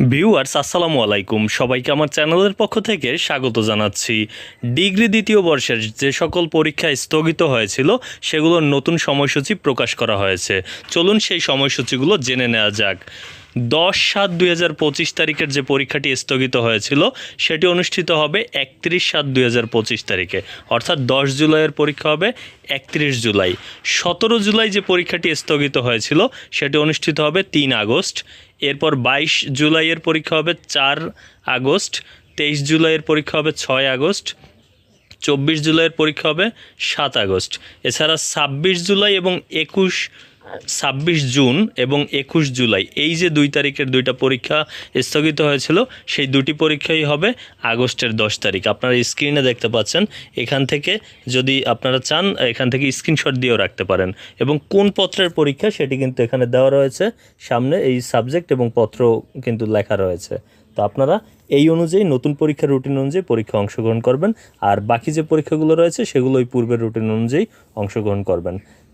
Viewers, আসসালামু আলাইকুম। সবাইকে আমার চ্যানেলের পক্ষ থেকে স্বাগত জানাচ্ছি। ডিগ্রি দ্বিতীয় বর্ষের যে সকল পরীক্ষা স্থগিত হয়েছিল, সেগুলোর নতুন সময়সূচি প্রকাশ করা হয়েছে। চলুন সেই সময়সূচিগুলো জেনে নেওয়া যাক। দশ সাত দুই পঁচিশ তারিখের যে পরীক্ষাটি স্থগিত হয়েছিল, সেটি অনুষ্ঠিত হবে একত্রিশ সাত দুই পঁচিশ তারিখে। অর্থাৎ দশ জুলাইয়ের পরীক্ষা হবে একত্রিশ জুলাই। সতেরো জুলাই যে পরীক্ষাটি স্থগিত হয়েছিল, সেটি অনুষ্ঠিত হবে তিন আগস্ট। এরপর বাইশ জুলাইয়ের পরীক্ষা হবে চার আগস্ট। তেইশ জুলাইয়ের পরীক্ষা হবে ছয় আগস্ট। চব্বিশ জুলাইয়ের পরীক্ষা হবে সাত আগস্ট। এছাড়া ছাব্বিশ জুলাই এবং একুশ ছাব্বিশ জুন এবং একুশ জুলাই, এই যে দুই তারিখের দুইটা পরীক্ষা স্থগিত হয়েছিল, সেই দুটি পরীক্ষাই হবে আগস্টের দশ তারিখ। আপনারা স্ক্রিনে দেখতে পাচ্ছেন, এখান থেকে যদি আপনারা চান, এখান থেকে স্ক্রিনশট দিয়েও রাখতে পারেন এবং কোন পত্রের পরীক্ষা সেটি কিন্তু এখানে দেওয়া রয়েছে, সামনে এই সাবজেক্ট এবং পত্র কিন্তু লেখা রয়েছে। তো আপনারা এই অনুযায়ী, নতুন পরীক্ষার রুটিন অনুযায়ী পরীক্ষা অংশগ্রহণ করবেন, আর বাকি যে পরীক্ষাগুলো রয়েছে সেগুলো ওই পূর্বের রুটিন অনুযায়ী অংশগ্রহণ করবেন।